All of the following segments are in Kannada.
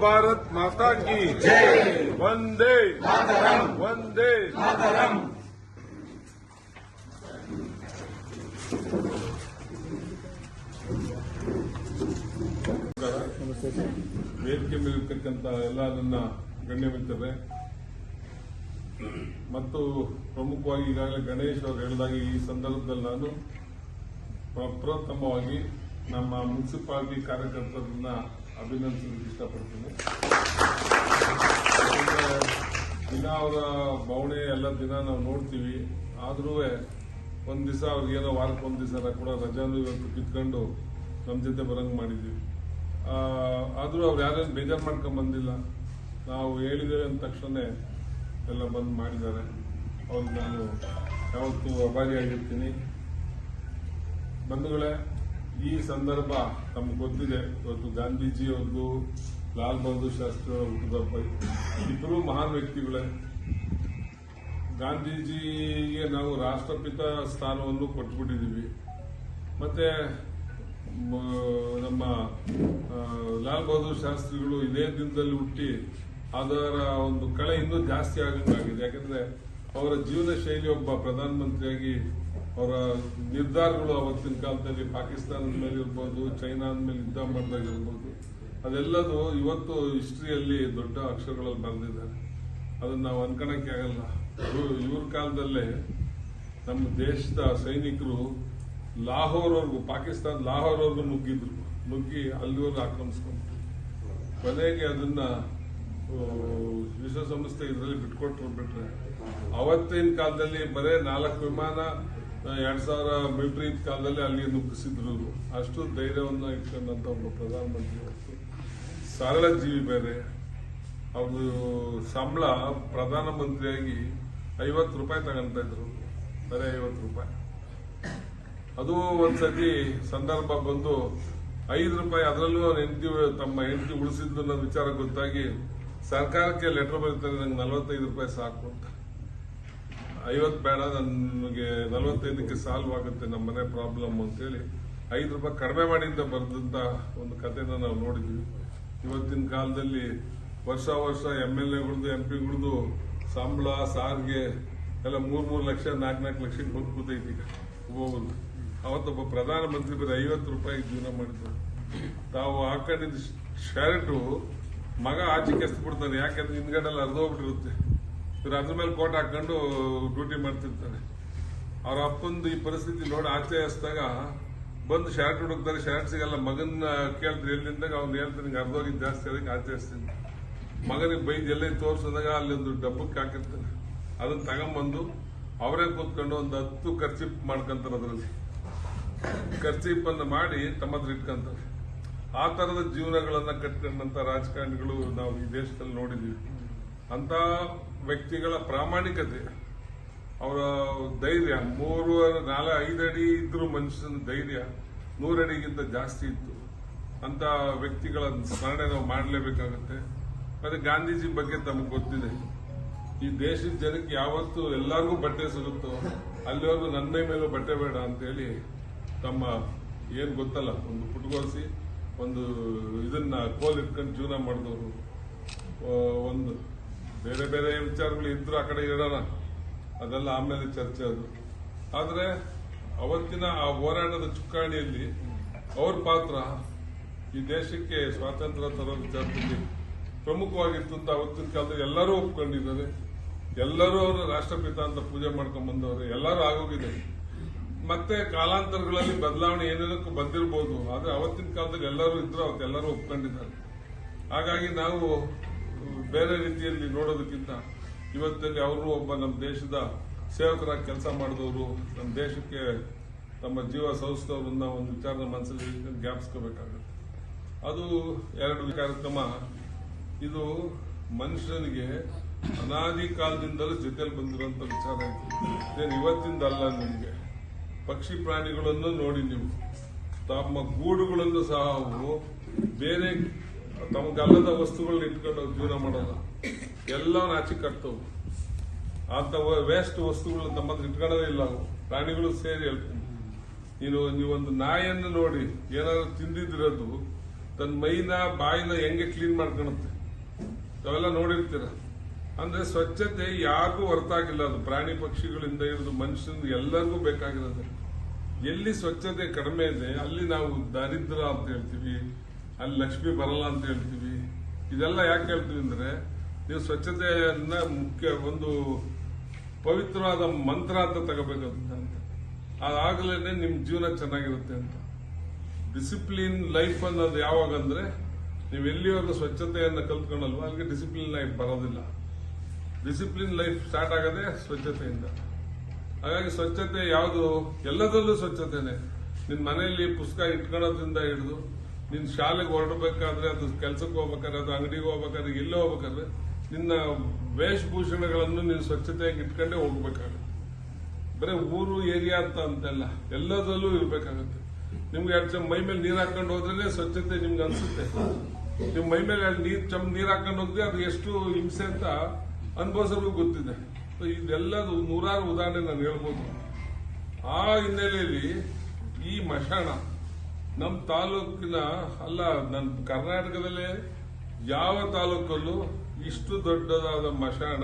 ಭಾರತ್ ಮಾತಾ ಕಿ ವಂದೇ. ವಂದೇ. ವೇದಿಕೆ ಮೇಲಿರ್ತಕ್ಕಂಥ ಎಲ್ಲ ನನ್ನ ಗಣ್ಯ ಮಿತ್ರರೇ ಮತ್ತು ಪ್ರಮುಖವಾಗಿ ಈಗಾಗಲೇ ಗಣೇಶ್ ಅವರು ಹೇಳಿದಾಗ ಈ ಸಂದರ್ಭದಲ್ಲಿ ನಾನು ಪ್ರಪ್ರಥಮವಾಗಿ ನಮ್ಮ ಮುನ್ಸಿಪಾಲಿಟಿ ಕಾರ್ಯಕರ್ತರನ್ನ ಅಭಿನಂದಿಸಲಿಕ್ಕೆ ಇಷ್ಟಪಡ್ತೀನಿ. ದಿನ ಅವರ ಬವಣೆ, ಎಲ್ಲ ದಿನ ನಾವು ನೋಡ್ತೀವಿ. ಆದ್ರೂ ಒಂದ್ ದಿವಸ ಅವ್ರಿಗೆ ಏನೋ ವಾರಕ್ಕೆ ಒಂದ್ ದಿವಸ ಕೂಡ ರಜಾನು ಇವತ್ತು ಕಿತ್ಕೊಂಡು ನಮ್ಮ ಜೊತೆ ಬರಂಗ್ ಮಾಡಿದ್ವಿ. ಆದ್ರೂ ಅವ್ರು ಯಾರೇನು ಬೇಜಾರು ಮಾಡ್ಕೊಂಡ್ ಬಂದಿಲ್ಲ. ನಾವು ಹೇಳಿದ್ದೇವೆ ಅಂದ ತಕ್ಷಣ ಎಲ್ಲ ಬಂದು ಮಾಡಿದ್ದಾರೆ. ಅವ್ರಿಗೆ ನಾನು ಯಾವತ್ತೂ ಅಭಾರಿಯಾಗಿರ್ತೀನಿ ಬಂಧುಗಳೇ ಈ ಸಂದರ್ಭ ತಮ್ಗೆ ಗೊತ್ತಿದೆ. ಇವತ್ತು ಗಾಂಧೀಜಿ ಅವ್ರದ್ದು ಲಾಲ್ ಬಹದ್ದೂರ್ ಶಾಸ್ತ್ರಿ ಹುಟ್ಟುಹಬ್ಬ ಇಬ್ಬರು ಮಹಾನ್ ವ್ಯಕ್ತಿಗಳೇ. ಗಾಂಧೀಜಿಗೆ ನಾವು ರಾಷ್ಟ್ರಪಿತ ಸ್ಥಾನವನ್ನು ಕೊಟ್ಬಿಟ್ಟಿದ್ದೀವಿ. ಮತ್ತೆ ನಮ್ಮ ಲಾಲ್ ಬಹದ್ದೂರ್ ಶಾಸ್ತ್ರಿಗಳು ಇದೇ ದಿನದಲ್ಲಿ ಹುಟ್ಟಿ ಅದರ ಒಂದು ಕಳೆ ಇನ್ನೂ ಜಾಸ್ತಿ ಆಗಂಗಾಗಿದೆ ಯಾಕಂದ್ರೆ ಅವರ ಜೀವನ ಶೈಲಿ ಒಬ್ಬ ಪ್ರಧಾನಮಂತ್ರಿಯಾಗಿ ಅವರ ನಿರ್ಧಾರಗಳು ಅವತ್ತಿನ ಕಾಲದಲ್ಲಿ ಪಾಕಿಸ್ತಾನದ ಮೇಲೆ ಇರ್ಬೋದು, ಚೈನಾದ ಮೇಲೆ ಯುದ್ಧ ಮಾಡಿದಾಗ ಇರ್ಬೋದು. ಅದೆಲ್ಲದು ಇವತ್ತು ಹಿಸ್ಟ್ರಿಯಲ್ಲಿ ದೊಡ್ಡ ಅಕ್ಷರಗಳಲ್ಲಿ ಬರೆದಿದ್ದಾರೆ. ಅದನ್ನು ನಾವು ಅನ್ಕೊಳಕ್ಕೆ ಆಗಲ್ಲ. ಇವ್ರು- ಕಾಲದಲ್ಲೇ ನಮ್ಮ ದೇಶದ ಸೈನಿಕರು ಲಾಹೋರ್ವರೆಗೂ, ಪಾಕಿಸ್ತಾನ ಲಾಹೋರ್ವರೆಗೂ ನುಗ್ಗಿದ್ರು. ನುಗ್ಗಿ ಅಲ್ಲಿವರೆಗೂ ಆಕ್ರಮಿಸ್ಕೊಂಡ್ರು. ಕೊನೆಗೆ ಅದನ್ನ ವಿಶ್ವಸಂಸ್ಥೆ ಇದರಲ್ಲಿ ಬಿಟ್ಕೊಟ್ರು ಬಿಟ್ರೆ, ಅವತ್ತಿನ ಕಾಲದಲ್ಲಿ ಬರೇ ನಾಲ್ಕು ವಿಮಾನ ಎರಡ್ ಸಾವಿರ ಮಿಲಿಟರಿ ಕಾಲದಲ್ಲಿ ಅಲ್ಲಿ ನುಗ್ಗಿಸಿದ್ರು ಅಷ್ಟು ಧೈರ್ಯವನ್ನ ಇಟ್ಕೊಂಡಂತ ಒಬ್ಬ ಪ್ರಧಾನಮಂತ್ರಿ ಸರಳ ಜೀವಿ ಬೇರೆ. ಅವರು ಸಂಬಳ ಪ್ರಧಾನಮಂತ್ರಿಯಾಗಿ ಐವತ್ತು ರೂಪಾಯಿ ತಗೊಂತ ಇದ್ರು. ಬರೀ ಐವತ್ತು ರೂಪಾಯಿ. ಅದು ಒಂದ್ಸತಿ ಸಂದರ್ಭ ಬಂದು ಐದು ರೂಪಾಯಿ ಅದರಲ್ಲೂ ಅವ್ರ ಹೆಂಡತಿ, ತಮ್ಮ ಹೆಂಡತಿ ಉಳಿಸಿದ್ದು ಅನ್ನೋ ವಿಚಾರ ಗೊತ್ತಾಗಿ ಸರ್ಕಾರಕ್ಕೆ ಲೆಟರ್ ಬರೀತಾರೆ, ನಂಗೆ ನಲವತ್ತೈದು ರೂಪಾಯಿ ಸಾಕು ಅಂತ. ಐವತ್ತು ಬೇಡ, ನನಗೆ ನಲವತ್ತೈದಕ್ಕೆ ಸಾಲ್ವ್ ಆಗುತ್ತೆ ನಮ್ಮ ಮನೆ ಪ್ರಾಬ್ಲಮ್ ಅಂತೇಳಿ ಐದು ರೂಪಾಯಿ ಕಡಿಮೆ ಮಾಡಿ ಅಂತ ಬರೆದಂತ ಒಂದು ಕಥೆನ ನಾವು ನೋಡಿದ್ವಿ. ಇವತ್ತಿನ ಕಾಲದಲ್ಲಿ ವರ್ಷ ವರ್ಷ ಎಂ ಎಲ್ ಎಗಳದ್ದು ಎಂ ಪಿಗಳದ್ದು ಸಂಬಳ, ಸಾರಿಗೆ ಎಲ್ಲ ಮೂರು ಮೂರು ಲಕ್ಷ, ನಾಲ್ಕು ನಾಲ್ಕು ಲಕ್ಷಕ್ಕೆ ಹೋಗ್ಬೋದೈತಿ ಒಬ್ಬೊಬ್ರು ಅವತ್ತೊಬ್ಬ ಪ್ರಧಾನಮಂತ್ರಿ ಬರೀ ಐವತ್ತು ರೂಪಾಯಿ ಜೀವನ ಮಾಡಿದ್ರು. ತಾವು ಹಾಕೊಂಡಿದ್ದ ಶರ್ಟು ಮಗ ಆಚೆ ಕೆಸ್ಬಿಡ್ತಾನೆ ಯಾಕಂದ್ರೆ ಹಿಂದ್ಗಡೆ ಅರ್ಧ ಅರ್ಧೋಗ್ಬಿಟ್ಟಿರುತ್ತೆ ಇವ್ರು ಅದ್ರ ಮೇಲೆ ಕೋಟ್ ಹಾಕೊಂಡು ಡ್ಯೂಟಿ ಮಾಡ್ತಿರ್ತಾರೆ. ಅವ್ರ ಅಪ್ಪಂದು ಈ ಪರಿಸ್ಥಿತಿ ನೋಡಿ ಆಚೆ ಹಸ್ದಾಗ ಬಂದು ಶರ್ಟ್ ಹುಡುಕ್ತಾರೆ ಶರ್ಟ್ ಸಿಗಲ್ಲ ಮಗನ ಕೇಳಿದ್ರೆ ಎಲ್ಲಿಂದಾಗ ಅವ್ನು ಹೇಳ್ತಾನೆ ಅರ್ಧ ಹೋಗಿದ್ದು ಜಾಸ್ತಿ ಅದಕ್ಕೆ ಆಚರಿಸ್ತೀನಿ ಮಗನಿಗೆ ಬೈದ್ ಎಲ್ಲ ತೋರಿಸಿದಾಗ ಅಲ್ಲಿ ಒಂದು ಡಬ್ಬಕ್ಕೆ ಹಾಕಿರ್ತಾನೆ. ಅದನ್ನ ತಗೊಂಬಂದು ಅವರೇ ಕೂತ್ಕೊಂಡು ಒಂದು ಹತ್ತು ಖರ್ಚಿಪ್ ಮಾಡ್ಕೊಂತಾರೆ ಅದರಲ್ಲಿ. ಖರ್ಚಿಪ್ಪನ್ನು ಮಾಡಿ ತಮ್ಮ ಹತ್ರ ಇಟ್ಕೊಂತಾರೆ. ಆ ಥರದ ಜೀವನಗಳನ್ನ ಕಟ್ಕೊಂಡಂತ ರಾಜಕಾರಣಿಗಳು ನಾವು ಈ ದೇಶದಲ್ಲಿ ನೋಡಿದೀವಿ. ಅಂತ ವ್ಯಕ್ತಿಗಳ ಪ್ರಾಮಾಣಿಕತೆ, ಅವರ ಧೈರ್ಯ, ಮೂರು, ನಾಲ್ಕು, ಐದು ಅಡಿ ಇದ್ರು ಮನುಷ್ಯನ ಧೈರ್ಯ ನೂರಡಿಗಿಂತ ಜಾಸ್ತಿ ಇತ್ತು. ಅಂತ ವ್ಯಕ್ತಿಗಳ ಸ್ಮರಣೆ ನಾವು ಮಾಡಲೇಬೇಕಾಗುತ್ತೆ. ಮತ್ತೆ ಗಾಂಧೀಜಿ ಬಗ್ಗೆ ತಮಗೆ ಗೊತ್ತಿದೆ. ಈ ದೇಶದ ಜನಕ್ಕೆ ಯಾವತ್ತು ಎಲ್ಲರಿಗೂ ಬಟ್ಟೆ ಸಿಗುತ್ತೋ, ಅಲ್ಲಿವರೆಗೂ ನನ್ನ ಮೇಲೂ ಬಟ್ಟೆ ಬೇಡ ಅಂತೇಳಿ ತಮ್ಮ ಏನು ಗೊತ್ತಲ್ಲ, ಒಂದು ಪುಟ್ಗೋಸಿ ಒಂದು ಇದನ್ನ ಕೋಲ್ ಇಟ್ಕೊಂಡು ಜೀವನ ಮಾಡಿದವರು ಒಂದು ಬೇರೆ ಬೇರೆ ವಿಚಾರಗಳು ಇದ್ರು ಆ ಕಡೆ ಇಡೋಣ. ಅದೆಲ್ಲ ಆಮೇಲೆ ಚರ್ಚೆ ಅದು. ಆದರೆ ಅವತ್ತಿನ ಆ ಹೋರಾಟದ ಚುಕ್ಕಾಣಿಯಲ್ಲಿ ಅವ್ರ ಪಾತ್ರ ಈ ದೇಶಕ್ಕೆ ಸ್ವಾತಂತ್ರ್ಯ ತರೋ ವಿಚಾರದಲ್ಲಿ ಪ್ರಮುಖವಾಗಿತ್ತು ಅಂತ ಅವತ್ತಿನ ಕಾಲದಲ್ಲಿ ಎಲ್ಲರೂ ಒಪ್ಕೊಂಡಿದ್ದಾರೆ. ಎಲ್ಲರೂ ಅವರು ರಾಷ್ಟ್ರಪಿತ ಅಂತ ಪೂಜೆ ಮಾಡ್ಕೊಂಡ್ ಬಂದವರು. ಎಲ್ಲರೂ ಆಗೋಗಿದೆ. ಮತ್ತೆ ಕಾಲಾಂತರಗಳಲ್ಲಿ ಬದಲಾವಣೆ ಏನೇನಕ್ಕೂ ಬಂದಿರಬಹುದು ಆದ್ರೆ ಅವತ್ತಿನ ಕಾಲದಲ್ಲಿ ಎಲ್ಲರೂ ಇದ್ರು ಅವತ್ತು ಎಲ್ಲರೂ ಒಪ್ಕೊಂಡಿದ್ದಾರೆ. ಹಾಗಾಗಿ ನಾವು ಬೇರೆ ರೀತಿಯಲ್ಲಿ ನೋಡೋದಕ್ಕಿಂತ ಇವತ್ತಲ್ಲಿ ಅವರು ಒಬ್ಬ ನಮ್ಮ ದೇಶದ ಸೇವಕರಾಗಿ ಕೆಲಸ ಮಾಡಿದವರು ನಮ್ಮ ದೇಶಕ್ಕೆ ತಮ್ಮ ಜೀವ ಸೌಸ್ತವ್ರನ್ನ ಒಂದು ವಿಚಾರದ ಮನಸ್ಸಲ್ಲಿ ಜ್ಞಾಪಿಸ್ಕೋಬೇಕಾಗುತ್ತೆ. ಅದು ಎರಡು ಕಾರ್ಯಕ್ರಮ. ಇದು ಮನುಷ್ಯನಿಗೆ ಅನಾದಿ ಕಾಲದಿಂದಲೂ ಜೊತೆಯಲ್ಲಿ ಬಂದಿರುವಂತ ವಿಚಾರ ಇದು ಇವತ್ತಿಂದ ಇವತ್ತಿಂದಲ್ಲ ನಿಮಗೆ. ಪಕ್ಷಿ ಪ್ರಾಣಿಗಳನ್ನು ನೋಡಿ ನೀವು. ತಮ್ಮ ಗೂಡುಗಳನ್ನು ಸಹ ಅವರು ಬೇರೆ ತಮಗಲ್ಲದ ವಸ್ತುಗಳನ್ನ ಇಟ್ಕೊಂಡು ಜೀವನ ಮಾಡಲ್ಲ. ಎಲ್ಲ ಆಚೆ ಕಟ್ತವು. ಅಂತ ವೇಸ್ಟ್ ವಸ್ತುಗಳನ್ನ ತಮ್ಮ ಹತ್ರ ಇಟ್ಕೊಳ್ಳೋದೇ ಇಲ್ಲ ಅವು. ಪ್ರಾಣಿಗಳು ಸೇರಿ ಹೇಳ್ತೀನಿ ನೀನು, ನೀವೊಂದು ನಾಯಿಯನ್ನು ನೋಡಿ, ಏನಾದ್ರು ತಿಂದಿದ್ರದು ತನ್ನ ಮೈನ, ಬಾಯಿನ ಹೆಂಗೆ ಕ್ಲೀನ್ ಮಾಡ್ಕೊಳುತ್ತೆ? ತಾವೆಲ್ಲ ನೋಡಿರ್ತೀರ? ಅಂದ್ರೆ ಸ್ವಚ್ಛತೆ ಯಾರಿಗೂ ಹೊರತಾಗಿಲ್ಲ ಅದು. ಪ್ರಾಣಿ ಪಕ್ಷಿಗಳಿಂದ ಇರೋದು ಮನುಷ್ಯನ ಎಲ್ಲರಿಗೂ ಬೇಕಾಗಿರೋದು. ಎಲ್ಲಿ ಸ್ವಚ್ಛತೆ ಕಡಿಮೆ ಇದೆ, ಅಲ್ಲಿ ನಾವು ದರಿದ್ರ ಅಂತ ಹೇಳ್ತೀವಿ. ಅಲ್ಲಿ ಲಕ್ಷ್ಮಿ ಬರಲ್ಲ ಅಂತ ಹೇಳ್ತೀವಿ. ಇದೆಲ್ಲ ಯಾಕೆ ಹೇಳ್ತೀವಿ ಅಂದ್ರೆ, ನೀವು ಸ್ವಚ್ಛತೆಯನ್ನ ಮುಖ್ಯ ಒಂದು ಪವಿತ್ರವಾದ ಮಂತ್ರ ಅಂತ ತಗೋಬೇಕಂತ ಅದಾಗಲೇ ನಿಮ್ಮ ಜೀವನ ಚೆನ್ನಾಗಿರುತ್ತೆ ಅಂತ. ಡಿಸಿಪ್ಲಿನ್ ಲೈಫ್ ಅನ್ನೋದು ಯಾವಾಗ ಅಂದ್ರೆ ನೀವು ಎಲ್ಲಿವರೆಗೂ ಸ್ವಚ್ಛತೆಯನ್ನು ಕಲ್ತ್ಕೊಂಡಲ್ವ ಅಲ್ಲಿಗೆ ಡಿಸಿಪ್ಲಿನ್ ಲೈಫ್ ಬರೋದಿಲ್ಲ. ಡಿಸಿಪ್ಲಿನ್ ಲೈಫ್ ಸ್ಟಾರ್ಟ್ ಆಗೋದೇ ಸ್ವಚ್ಛತೆಯಿಂದ. ಹಾಗಾಗಿ ಸ್ವಚ್ಛತೆ ಯಾವುದು? ಎಲ್ಲದರಲ್ಲೂ ಸ್ವಚ್ಛತೆನೆ. ನಿಮ್ಮ ಮನೆಯಲ್ಲಿ ಪುಸ್ತಕ ಇಟ್ಕೊಳ್ಳೋದ್ರಿಂದ ಹಿಡಿದು ನಿನ್ ಶಾಲೆಗೆ ಹೊರಡಬೇಕಾದ್ರೆ, ಅದು ಕೆಲ್ಸಕ್ಕೆ ಹೋಗ್ಬೇಕಾದ್ರೆ, ಅದು ಅಂಗಡಿಗೆ ಹೋಗ್ಬೇಕಾದ್ರೆ, ಎಲ್ಲೇ ಹೋಗ್ಬೇಕಾದ್ರೆ, ನಿನ್ನ ವೇಷಭೂಷಣಗಳನ್ನು ನೀನು ಸ್ವಚ್ಛತೆಯಾಗಿ ಇಟ್ಕೊಂಡೇ ಹೋಗ್ಬೇಕಾಗುತ್ತೆ. ಬರೀ ಊರು, ಏರಿಯಾ ಅಂತ ಅಂತೆಲ್ಲ, ಎಲ್ಲದರಲ್ಲೂ ಇರಬೇಕಾಗುತ್ತೆ. ನಿಮ್ಗೆ ಎರಡು ಚಮ್ ಮೈ ಮೇಲೆ ನೀರ್ ಹಾಕೊಂಡು ಹೋದ್ರೆ ಸ್ವಚ್ಛತೆ ನಿಮ್ಗೆ ಅನ್ಸುತ್ತೆ. ನಿಮ್ ಮೈ ಮೇಲೆ ನೀರ್, ಚಮ್ ನೀರ್ ಹಾಕೊಂಡು ಹೋದ್ರೆ ಅದು ಎಷ್ಟು ಹಿಂಸೆ ಅಂತ ಅನುಭವಿಸೋರಿಗೂ ಗೊತ್ತಿದೆ. ಇದೆಲ್ಲದು ನೂರಾರು ಉದಾಹರಣೆ ನಾನು ಹೇಳ್ಬೋದು. ಆ ಹಿನ್ನೆಲೆಯಲ್ಲಿ ಈ ಮಶಾಣ ನಮ್ಮ ತಾಲೂಕಿನ, ಅಲ್ಲ ನನ್ನ ಕರ್ನಾಟಕದಲ್ಲೇ ಯಾವ ತಾಲೂಕಲ್ಲೂ ಇಷ್ಟು ದೊಡ್ಡದಾದ ಮಶಾಣ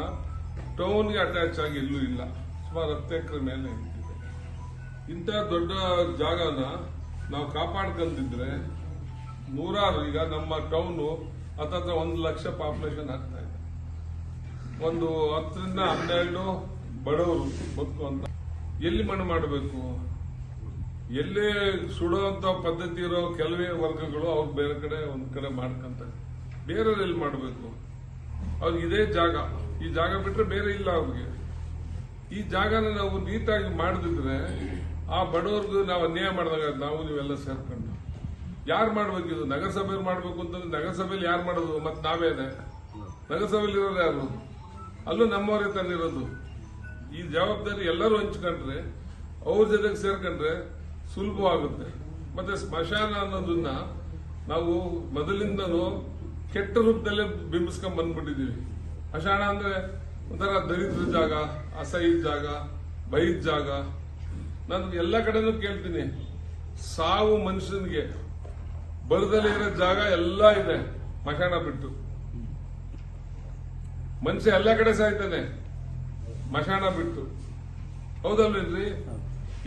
ಟೌನ್ಗೆ ಅಟ್ಯಾಚ್ ಆಗಿ ಎಲ್ಲೂ ಇಲ್ಲ. ಸುಮಾರು ಹತ್ತು ಎಕರೆ ಮೇಲೆ ಇದೆ. ಇಂಥ ದೊಡ್ಡ ಜಾಗನ ನಾವು ಕಾಪಾಡ್ಕೊಂಡಿದ್ರೆ ನೂರಾರು, ಈಗ ನಮ್ಮ ಟೌನು ಹತ್ತತ್ರ ಒಂದು ಲಕ್ಷ ಪಾಪ್ಯುಲೇಷನ್ ಆಗ್ತಾ ಇದೆ. ಒಂದು ಹತ್ತರಿಂದ ಹನ್ನೆರಡು ಬಡವರು ಬದುಕು ಅಂತ ಎಲ್ಲಿ ಮಣ್ಣು ಮಾಡಬೇಕು? ಎಲ್ಲೇ ಸುಡುವಂತ ಪದ್ಧತಿ ಇರೋ ಕೆಲವೇ ವರ್ಗಗಳು ಅವ್ರು ಬೇರೆ ಕಡೆ, ಒಂದ್ ಕಡೆ ಮಾಡ್ಕೊಂತಾರೆ. ಬೇರೆ ಮಾಡಬೇಕು? ಅವ್ರಿಗೆ ಇದೇ ಜಾಗ. ಈ ಜಾಗ ಬಿಟ್ರೆ ಬೇರೆ ಇಲ್ಲ ಅವ್ರಿಗೆ. ಈ ಜಾಗನ ನಾವು ನೀಟಾಗಿ ಮಾಡದಿದ್ರೆ ಆ ಬಡವರ್ಗು ನಾವು ಅನ್ಯಾಯ ಮಾಡಿದಾಗ ನಾವು ನೀವೆಲ್ಲ ಸೇರ್ಕೊಂಡು. ಯಾರು ಮಾಡ್ಬೇಕು ಇದು? ಮಾಡಬೇಕು ಮಾಡ್ಬೇಕು ಅಂತಂದ್ರೆ ನಗರಸಭೆಯಲ್ಲಿ ಯಾರು ಮಾಡೋದು? ಮತ್ತೆ ನಾವೇನೆ ನಗರಸಭೆಯಲ್ಲಿ ಇರೋರು ಯಾರು? ಅಲ್ಲೂ ನಮ್ಮವರೇ ತಂದಿರೋದು. ಈ ಜವಾಬ್ದಾರಿ ಎಲ್ಲರೂ ಹಂಚ್ಕೊಂಡ್ರೆ, ಅವ್ರ ಜೊತೆಗೆ ಸೇರ್ಕೊಂಡ್ರೆ ಸುಲಭವಾಗುತ್ತೆ. ಮತ್ತೆ ಸ್ಮಶಾನ ಅನ್ನೋದನ್ನ ನಾವು ಮೊದಲಿಂದನೂ ಕೆಟ್ಟ ರೂಪದಲ್ಲೇ ಬಿಂಬಿಸ್ಕೊಂಡ್ ಬಂದ್ಬಿಟ್ಟಿದೀವಿ ಸ್ಮಶಾನ ಅಂದ್ರೆ ಒಂಥರ ದರಿದ್ರ ಜಾಗ ಅಸಹ್ಯ ಜಾಗ ಬೈದ್ ಜಾಗ. ನಾನು ಎಲ್ಲ ಕಡೆನೂ ಕೇಳ್ತೀನಿ. ಸಾವು ಮನುಷ್ಯನಿಗೆ, ಬರದಲ್ಲಿ ಇರೋ ಜಾಗ ಎಲ್ಲ ಇದೆ ಮಶಾಣ ಬಿಟ್ಟು. ಮನುಷ್ಯ ಎಲ್ಲ ಕಡೆ ಸಾಯ್ತಾನೆ ಮಶಾಣ ಬಿಟ್ಟು. ಹೌದಲ್ವೇನ್ರಿ?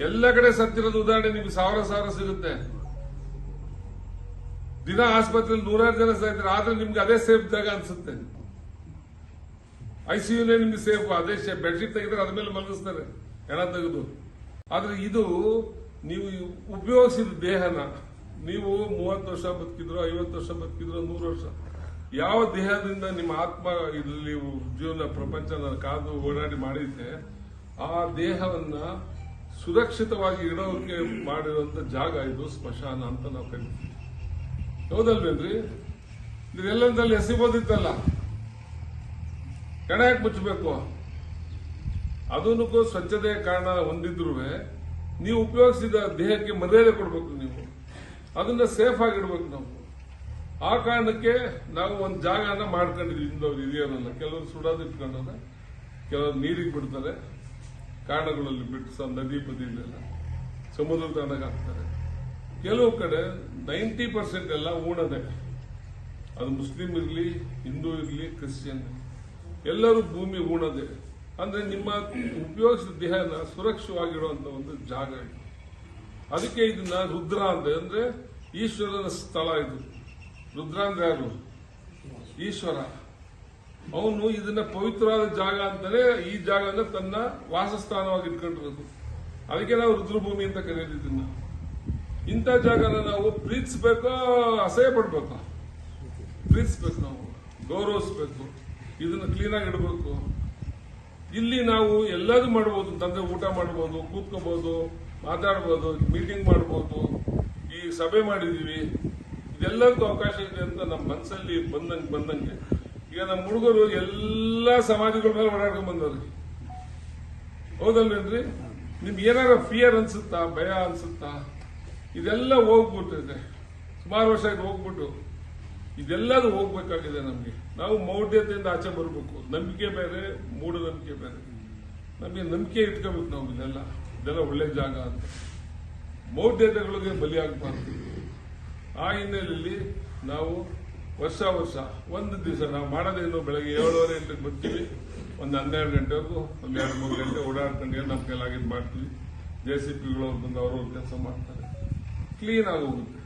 ಎಲ್ಲ ಕಡೆ ಸತ್ತಿರೋದು ಉದಾಹರಣೆ ನಿಮ್ಗೆ ಸಾವಿರ ಸಾವಿರ ಸಿಗುತ್ತೆ. ದಿನ ಆಸ್ಪತ್ರೆಯಲ್ಲಿ ನೂರಾರು ಜನ ಸಾಯ್ತಾರೆ ಆದ್ರೆ ನಿಮ್ಗೆ ಅದೇ ಸೇಫ್ ಜಾಗ ಅನ್ಸುತ್ತೆ. ಐಸಿಯುನೇ ನಿಮ್ಗೆ ಸೇಫ್, ಅದೇ ಬೆಡ್ಶೀಟ್ ತೆಗೆದ್ರೆ ಅದ ಮೇಲೆ ಮಲಗಿಸ್ತಾರೆ ಹೆಣ ತೆಗೆದು. ಆದ್ರೆ ಇದು ನೀವು ಉಪಯೋಗಿಸಿದ ದೇಹನ, ನೀವು ಮೂವತ್ತು ವರ್ಷ ಬದುಕಿದ್ರು, ಐವತ್ತು ವರ್ಷ ಬದುಕಿದ್ರು, ನೂರು ವರ್ಷ, ಯಾವ ದೇಹದಿಂದ ನಿಮ್ಮ ಆತ್ಮ ಇಲ್ಲಿ ಜೀವನ ಪ್ರಪಂಚನ ಕಾದು ಓಡಾಡಿ ಮಾಡಿದ್ರೆ, ಆ ದೇಹವನ್ನ ಸುರಕ್ಷಿತವಾಗಿ ಇಡೋಕೆ ಮಾಡಿರುವಂತ ಜಾಗ ಇದು ಸ್ಮಶಾನ ಅಂತ ನಾವು ಕರಿತೀವಿ. ಹೌದಲ್ವೇನ್ರಿ? ಇದೆಲ್ಲದಲ್ಲಿ ಎಸಿಬೋದಿತ್ತಲ್ಲ? ಕಣ ಯಾಕೆ ಮುಚ್ಚಬೇಕು? ಅದನ್ನಕ್ಕೂ ಸ್ವಚ್ಛತೆಯ ಕಾರಣ ಹೊಂದಿದ್ರು ನೀವು ಉಪಯೋಗಿಸಿದ ದೇಹಕ್ಕೆ ಮರ್ಯಾದೆ ಕೊಡಬೇಕು ನೀವು. ಅದನ್ನ ಸೇಫ್ ಆಗಿಡ್ಬೇಕು ನಾವು. ಆ ಕಾರಣಕ್ಕೆ ನಾವು ಒಂದು ಜಾಗನ ಮಾಡ್ಕೊಂಡಿದ್ವಿ. ಇಂದವ್ರು ಇದೆಯೋನಲ್ಲ ಕೆಲವರು ಸುಡೋದು ಕೆಲವರು ನೀರಿಗೆ ಬಿಡ್ತಾರೆ. ಕಾರಣಗಳಲ್ಲಿ ಬಿಟ್ಟು ನದಿ ಬದಿಯಲ್ಲೆಲ್ಲ ಸಮುದ್ರ ತಾಣಕ್ಕೆ ಹಾಕ್ತಾರೆ. ಕೆಲವು ಕಡೆ ನೈಂಟಿ ಪರ್ಸೆಂಟ್ ಎಲ್ಲ ಊಣದೆ ಅದು ಮುಸ್ಲಿಂ ಇರಲಿ, ಹಿಂದೂ ಇರಲಿ, ಕ್ರಿಶ್ಚಿಯನ್. ಎಲ್ಲರೂ ಭೂಮಿ ಊಣದೆ. ಅಂದರೆ ನಿಮ್ಮ ಉಪಯೋಗಿಸಿದ ದೇಹನ ಸುರಕ್ಷವಾಗಿಡುವಂಥ ಒಂದು ಜಾಗ ಇದು. ಅದಕ್ಕೆ ಇದನ್ನ ರುದ್ರ ಅಂತ ಅಂದ್ರೆ ಈಶ್ವರನ ಸ್ಥಳ ಇದು. ರುದ್ರ ಅಂದ್ರೆ ಯಾರು? ಈಶ್ವರ. ಅವನು ಇದನ್ನ ಪವಿತ್ರವಾದ ಜಾಗ ಅಂತಾನೆ ಈ ಜಾಗನ ತನ್ನ ವಾಸಸ್ಥಾನವಾಗಿ ಇಟ್ಕೊಂಡಿರೋದು. ಅದಕ್ಕೆ ನಾವು ರುದ್ರಭೂಮಿ ಅಂತ ಕರೆಯೋದು ಇದನ್ನ. ಇಂಥ ಜಾಗನ ನಾವು ಪ್ರೀತಿಸ್ಬೇಕು, ಅಸಹ್ಯ ಪಡ್ಬೇಕು? ಪ್ರೀತಿಸ್ಬೇಕು ನಾವು, ಗೌರವಿಸ್ಬೇಕು, ಇದನ್ನ ಕ್ಲೀನಾಗಿ ಇಡಬೇಕು. ಇಲ್ಲಿ ನಾವು ಎಲ್ಲದೂ ಮಾಡ್ಬೋದು, ತಂದೆ ಊಟ ಮಾಡ್ಬೋದು ಕೂತ್ಕೋಬಹುದು ಮಾತಾಡ್ಬೋದು ಮೀಟಿಂಗ್ ಮಾಡ್ಬೋದು, ಈ ಸಭೆ ಮಾಡಿದೀವಿ ಇದೆಲ್ಲದಕ್ಕೂ ಅವಕಾಶ ಇದೆ ಅಂತ ನಮ್ಮ ಮನಸ್ಸಲ್ಲಿ ಬಂದಂಗೆ ಬಂದಂಗೆ. ಈಗ ನಮ್ಮ ಹುಡುಗರು ಎಲ್ಲಾ ಸಮಾಜಗಳ ಮೇಲೆ ಓಡಾಡ್ಕೊಂಡ್ ಬಂದವ್ರಿ ಹೌದಲ್ವೇನ್ರಿ? ನಿಮ್ಗೆ ಏನಾರ ಫಿಯರ್ ಅನ್ಸುತ್ತಾ, ಭಯ ಅನ್ಸುತ್ತಾ? ಇದೆಲ್ಲ ಹೋಗ್ಬಿಟ್ಟಿದೆ. ಸುಮಾರು ವರ್ಷ ಆಯ್ತು ಹೋಗ್ಬಿಟ್ಟು. ಇದೆಲ್ಲದೂ ಹೋಗ್ಬೇಕಾಗಿದೆ ನಮಗೆ. ನಾವು ಮೌಢ್ಯತೆಯಿಂದ ಆಚೆ ಬರಬೇಕು. ನಂಬಿಕೆ ಬೇರೆ ಮೂಢನಂಬಿಕೆ ಬೇರೆ. ನಮಗೆ ನಂಬಿಕೆ ಇಟ್ಕೋಬೇಕು ನಾವು ಇದೆಲ್ಲ. ಇದೆಲ್ಲ ಒಳ್ಳೆ ಜಾಗ ಅಂತ. ಮೌಢ್ಯತೆಗಳಿಗೆ ಬಲಿಯಾಗಬಾರ್ದು. ಆ ಹಿನ್ನೆಲೆಯಲ್ಲಿ ನಾವು ವರ್ಷ ವರ್ಷ ಒಂದು ದಿವಸ ನಾವು ಮಾಡೋದೇನು ಬೆಳಗ್ಗೆ ಏಳುವರೆ ಎಂಟಕ್ಕೆ ಬರ್ತೀವಿ. ಒಂದು ಹನ್ನೆರಡು ಗಂಟೆವರೆಗೂ, ಒಂದು ಎರಡು ಮೂರು ಗಂಟೆ ಓಡಾಡ್ಕೊಂಡು ನಮ್ಮ ಕೈಲಾಗಿದ್ದು ಮಾಡ್ತೀವಿ. ಜೆ ಸಿ ಪಿಗಳು ಬಂದು ಅವ್ರವ್ರ ಕೆಲಸ ಮಾಡ್ತಾರೆ. ಕ್ಲೀನ್ ಆಗಿ ಹೋಗುತ್ತೆ.